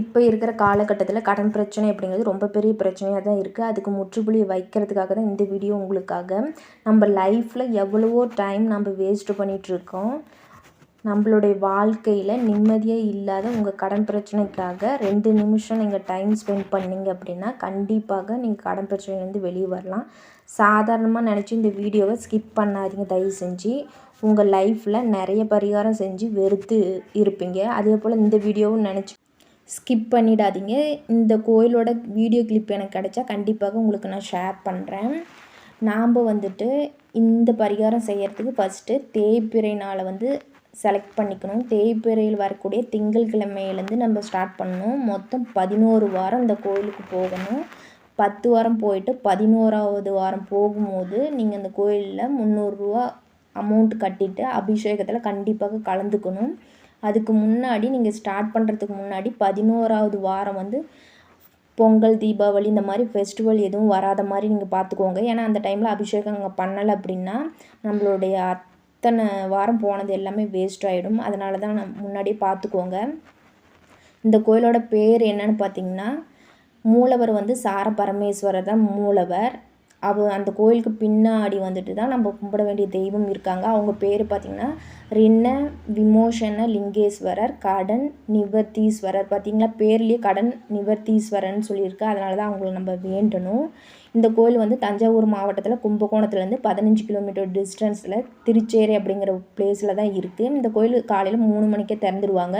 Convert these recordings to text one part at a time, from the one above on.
இப்போ இருக்கிற காலகட்டத்தில் கடன் பிரச்சனை அப்படிங்கிறது ரொம்ப பெரிய பிரச்சனையாக தான் இருக்குது அதுக்கு முற்றுப்புள்ளி வைக்கிறதுக்காக தான் இந்த வீடியோ உங்களுக்காக. நம்ம லைஃப்பில் எவ்வளவோ டைம் நம்ம வேஸ்ட்டு பண்ணிகிட்ருக்கோம் நம்மளுடைய வாழ்க்கையில் நிம்மதியே இல்லாத உங்கள் கடன் பிரச்சனைக்காக ரெண்டு நிமிஷம் நீங்கள் டைம் ஸ்பெண்ட் பண்ணிங்க அப்படின்னா கண்டிப்பாக நீங்கள் கடன் பிரச்சனையிலேருந்து வெளியே வரலாம். சாதாரணமாக நினச்சி இந்த வீடியோவை ஸ்கிப் பண்ணாதீங்க. தயவு செஞ்சு உங்கள் லைஃப்பில் நிறைய பரிகாரம் செஞ்சு வெறுத்து இருப்பீங்க. அதே போல் இந்த வீடியோவும் நினச்சி ஸ்கிப் பண்ணிடாதீங்க. இந்த கோயிலோட வீடியோ கிளிப் எனக்கு கிடச்சா கண்டிப்பாக உங்களுக்கு நான் ஷேர் பண்ணுறேன் நாம் வந்துட்டு இந்த பரிகாரம் செய்கிறதுக்கு ஃபஸ்ட்டு தேய்பிறை நாளை வந்து செலக்ட் பண்ணிக்கணும். தேய்பிறையில் வரக்கூடிய திங்கள்கிழமையிலேருந்து நம்ம ஸ்டார்ட் பண்ணணும். மொத்தம் பதினோரு வாரம் இந்த கோயிலுக்கு போகணும். பத்து வாரம் போயிட்டு பதினோராவது வாரம் போகும்போது நீங்கள் இந்த கோயிலில் முந்நூறுரூவா அமௌண்ட் கட்டிட்டு அபிஷேகத்தில் கண்டிப்பாக கலந்துக்கணும். அதுக்கு முன்னாடி நீங்கள் ஸ்டார்ட் பண்ணுறதுக்கு முன்னாடி பதினோராவது வாரம் வந்து பொங்கல் தீபாவளி இந்த மாதிரி ஃபெஸ்டிவல் எதுவும் வராத மாதிரி நீங்கள் பார்த்துக்கோங்க ஏன்னா அந்த டைமில் அபிஷேகம் அங்கே பண்ணலை அப்படின்னா நம்மளுடைய அத்தனை வாரம் போனது எல்லாமே வேஸ்ட் ஆகிடும் அதனால தான் நான் முன்னாடியே பார்த்துக்கோங்க இந்த கோயிலோட பேர் என்னன்னு பார்த்தீங்கன்னா மூலவர் வந்து சார பரமேஸ்வரர் தான் மூலவர். அவ அந்த கோயிலுக்கு பின்னாடி வந்துட்டு தான் நம்ம கும்பிட வேண்டிய தெய்வம் இருக்காங்க. அவங்க பேர் பார்த்திங்கன்னா ரின்ன விமோஷன லிங்கேஸ்வரர் கடன் நிவர்த்தீஸ்வரர். பார்த்திங்களா பேர்லேயே கடன் நிவர்த்தீஸ்வரர்னு சொல்லியிருக்கு. அதனால தான் அவங்கள நம்ம வேண்டணும். இந்த கோயில் வந்து தஞ்சாவூர் மாவட்டத்தில் கும்பகோணத்துலேருந்து பதினஞ்சு கிலோமீட்டர் டிஸ்டன்ஸில் திருச்சேரி அப்படிங்கிற பிளேஸில் தான் இருக்குது இந்த கோயில் காலையில் மூணு மணிக்கே திறந்துடுவாங்க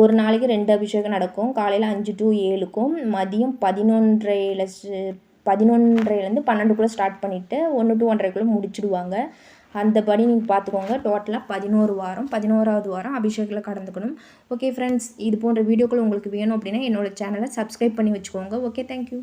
ஒரு நாளைக்கு ரெண்டு அபிஷேகம் நடக்கும். காலையில் அஞ்சு டு ஏழுக்கும் மதியம் பதினொன்றையில் பதினொன்றைலேருந்து பன்னெண்டுக்குள்ளே ஸ்டார்ட் பண்ணிவிட்டு ஒன்று டு ஒன்றரைக்குள்ளே முடிச்சுடுவாங்க. அந்தபடி நீங்கள் பார்த்துக்கோங்க டோட்டலாக பதினோரு வாரம் பதினோராவது வாரம் அபிஷேகில் கடந்துக்கணும். ஓகே ஃப்ரெண்ட்ஸ் இது போன்ற வீடியோக்கள் உங்களுக்கு வேணும் அப்படின்னா என்னோடய சேனலை சப்ஸ்கிரைப் பண்ணி வச்சுக்கோங்க. Okay thank you